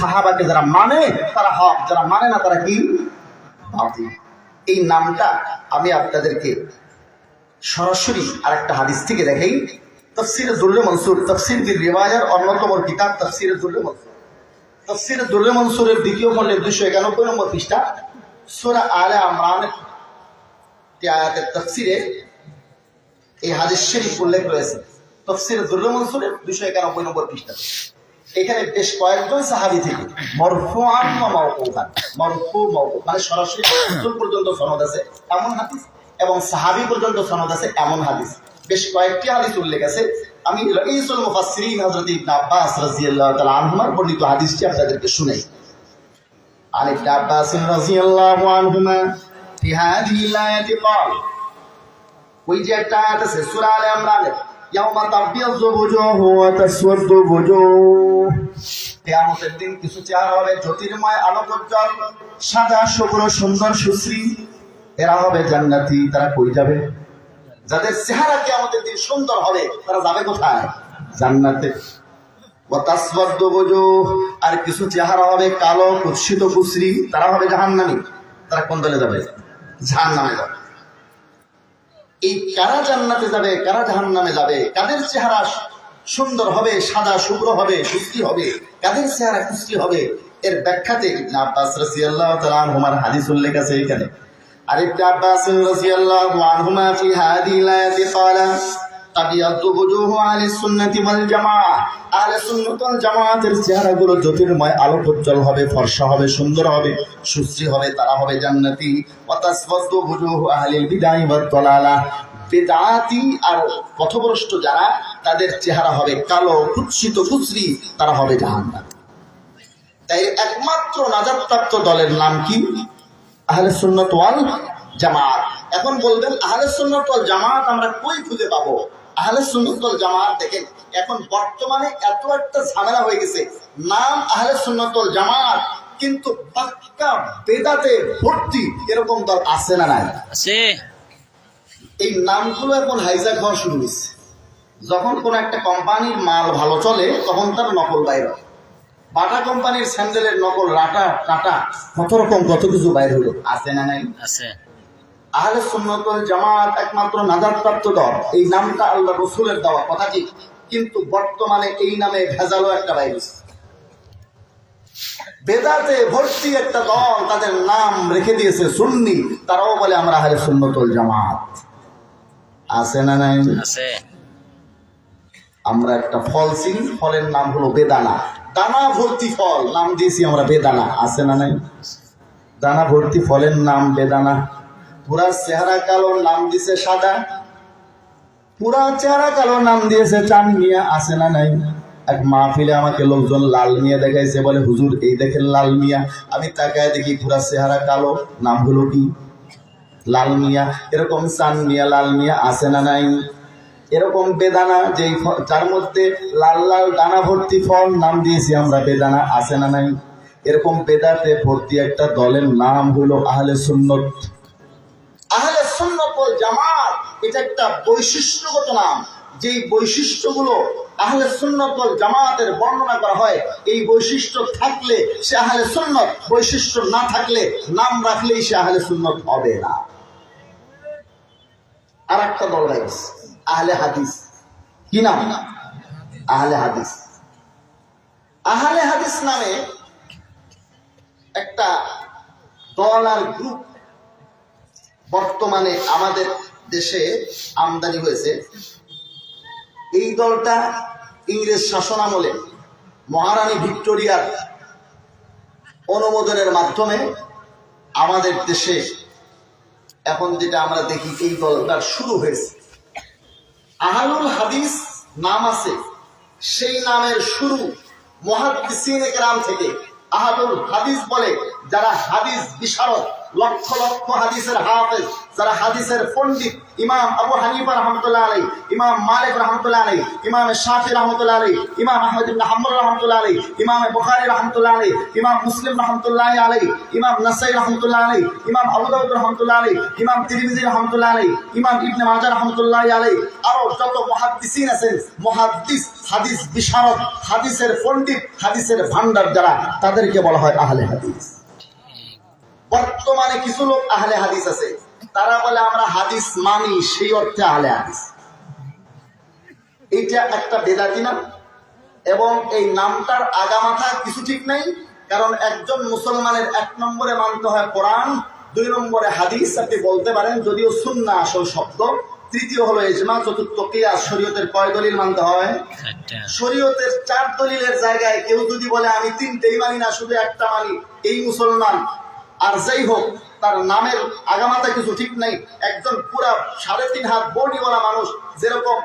সাহাবাকে যারা মানে তারা হক, যারা মানে না, তারা কি? এই নামটা আমি আপনাদেরকে সরাসরি আরেকটা হাদিস থেকে দেখাই তফসির দুর্লে মনসুর, তফসির বিল রিওয়াজার অন্যতম কিতাব তফসির দুর্লে মনসুর। তফসির দুর্লে মনসুরের দ্বিতীয় খণ্ডের দুশো একানব্বই নম্বর পৃষ্ঠা, সুরা আলে আমরান আয়াতের তফসিরে এই হাদিস শরীফ উল্লেখ রয়েছে। তফসির দুর্লে মনসুরের দুশো একানব্বই নম্বর পৃষ্ঠা এখানে বেশ কয়েকজন সাহাবি থেকে মরফুআন ওয়া মাওকুফান মরফু মাওকুফ মানে সরাসরি রাসূল পর্যন্ত সনদ আছে এমন হাদিস এবং সাহাবি পর্যন্ত সনদ আছে এমন হাদিস বেশ কয়েকটি হাদিস উল্লেখ আছে আমি রাইসুল মুফাসসিরিন হযরত ইবনে আব্বাস রাদিয়াল্লাহু তাআলা আনহুমার বর্ণিত হাদিসটি আপনাদেরকে শুনাই عن ابن عباس رضي الله عنهما في هذه الآية قال ওই যে একটা আয়াত ইয়াউমা তাবিয়াযু বুজুহু ওয়া তাসওয়াদু বুজুহ দিন কিছু চেহারা হবে জ্যোতির্ময় আলোকোজ্জ্বল, সাদা, শুভ্র, সুন্দর, সুশ্রী। এরা হবে জান্নাতি, তারা কই যাবে? যাদের চেহারা কিয়ামতের দিন সুন্দর হবে, তারা যাবে কোথায়? জান্নাতে। তাসওয়াদু বুজুহ আর কিছু চেহারা হবে কালো, কুৎসিত, কুশ্রী, তারা হবে জাহান্নামী। তারা কোন দলে যাবে? জাহান্নামে যাবে। এই কারা জান্নাতে যাবে, কারা জাহান নামে যাবে? কাদের চেহারা সুন্দর হবে, সাদা শুভ্র হবে, সুস্থি হবে? কাদের চেহারা কুস্তি হবে? এর ব্যাখ্যাতে ইবনে আব্বাস রাদিয়াল্লাহু তাআলা আনহুমার হাদিস উল্লেখ আছে এখানে আর ইবনে আব্বাস রাদিয়াল্লাহু আনহুমা ফি আয়াতি তাবিয়াতু বুজুহু আহলি সুন্নাতি ওয়াল জামাআহ আহলে সুন্নাত ওয়াল জামাআতের চেহারাগুলো জ্যোতির্ময় হবে হবে, সুন্দর হবে, সুশ্রী হবে, তারা হবে আর পথভ্রষ্ট যারা, তাদের চেহারা হবে কালো, কুৎসিত কুচরি তারা হবে জাহান্নাম। তাই একমাত্র নাজাতপ্রাপ্ত দলের নাম কি? আহলে সুন্নত জামাত এখন বলবেন আহলে সুন্নত ওয়াল আমরা কই খুঁজে পাবো? আহলে সুন্নত ওয়াল জামাত দেখেন এখন বর্তমানে এত একটা ঝামেলা হয়ে গেছে। নাম আহলে সুন্নত ওয়াল জামাত কিন্তু পাক্কা বেদাতে ভর্তি এরকম দল আছে না নাই? আছে। এই নামগুলো এখন হাইজাক হওয়া শুরু হয়েছে। যখন কোন একটা কোম্পানির মাল ভালো চলে তখন তার নকল বাইর হয়। বাটা কোম্পানির স্যান্ডেলের নকল রাটা টাটা কত রকম কত কিছু বাইর হলো আছে না নাই? আছে। আহলে সুন্নত জামাত একমাত্র নাজাতপ্রাপ্ত দল। এই নামটা আল্লাহ রসুলের দেওয়া কথা ঠিক কিন্তু বর্তমানে এই নামে ভেজালো একটা ভাইরাস বেদাতে ভর্তি একটা দল তাদের নাম রেখে দিয়েছে সুন্নি। তারাও বলে আমরা আহলে সুন্নত ওয়াল জামাত। আছে না নাই? আছে। আমরা একটা ফল চিনি ফলের নাম হলো বেদানা। দানা ভর্তি ফল নাম দিয়েছি আমরা বেদানা। আছে না নাই? দানা ভর্তি ফলের নাম বেদানা। পুরা চেহারা কালো, নাম দিছে সাদা। পুরা চেহারা কালো, নাম দিয়েছে চান মিয়া, আছে না নাই? এক মাহফিলে আমাকে লোকজন লাল মিয়া দেখাইছে, বলে, হুজুর, এই দেখেন লাল মিয়া। আমি তাকায় দেখি পুরা চেহারা কালো, নাম হলো কি? লাল মিয়া। এরকম চান মিয়া, লাল মিয়া, আছে না নাই? এরকম বেদানা, যেই যার মধ্যে লাল লাল দানা ভর্তি ফল, নাম দিয়েছি আমরা, বেদানা, আছে না নাই? এরকম বেদাতে ভর্তি একটা দলের নাম হলো আহলে সুন্নত। ওয়াল জামাত, এটা একটা বৈশিষ্ট্যগত নাম। যেই বৈশিষ্ট্যগুলো আহলে সুন্নত জামাতের বর্ণনা করা হয়, এই বৈশিষ্ট্য থাকলে সে আহলে সুন্নত, বৈশিষ্ট্য না থাকলে নাম রাখলেই সে আহলে সুন্নত হবে না। আর একটা দল রাইস আহলে হাদিস। কি নাম? আহলে হাদিস। আহলে হাদিস নামে একটা দল আর গ্রুপ বর্তমানে আমাদের দেশে আমদানি হয়েছে। এই দলটা ইংরেজ শাসন আমলে মহারানী ভিক্টোরিয়ার অনুমোদনের মাধ্যমে আমাদের দেশে এখন যেটা আমরা দেখি, এই দলটার শুরু হয়েছে। আহালুল হাদিস নাম আছে। সেই নামের শুরু মহাদিসিন গ্রাম থেকে আহাদুল হাদিস বলে, যারা হাদিস বিশারদ লক্ষ লক্ষ হাদিসের হাফেজ যারা হাদিসের পণ্ডিত ইমাম আবু হানিফা রহমতুল্লাহ আলাই ইমাম মালিক রহমতুল্লাহ আলাই ইমাম শাফি রহমতুল্লাহ আলাই ইমাম আহমদ হাম্বল রহমতুল্লাহ আলাই ইমাম বুখারী রহমতুল্লাহ আলাই ইমাম মুসলিম রহমতুল্লাহ আলাই ইমাম নাসাই রহমতুল্লাহ আলাই ইমাম আবু রহমতুল্লাহ আলাই ইমাম তিরমিজি রহমতুল্লাহ আলাই ইমাম ইবনে মাজাহ রহমতুল্লাহ আলাই আরও যত মুহাদ্দিসিন আছেন মুহাদ্দিস হাদিস বিশারদ হাদিসের পণ্ডিত হাদিসের ভান্ডার যারা তাদেরকে বলা হয় আহলে হাদিস বর্তমানে কিছু লোক আহলে হাদিস আছে। তারা বলে আমরা হাদিস মানি সেই অর্থে আহলে হাদিস। এইটা একটা বেদাতি না এবং এই নামটার আগামাথা কিছু ঠিক নেই কারণ একজন মুসলমানের এক নম্বরে মানতে হয় কোরআন দুই নম্বরে হাদিস। আপনি বলতে পারেন যদিও সুন্না আসল শব্দ তৃতীয় হলো ইজমা চতুর্থ কিয়াস শরীয়তের কয় দলিল মানতে হয়? শরীয়তের চার দলিলের জায়গায় কেউ যদি বলে আমি তিনটেই মানি না শুধু একটা মানি এই মুসলমান আর যাই হোক, তার নামের আগামাতা কিছু ঠিক নাই। একজন পুরা সাড়ে তিন হাত বডিওয়ালা মানুষ যেরকম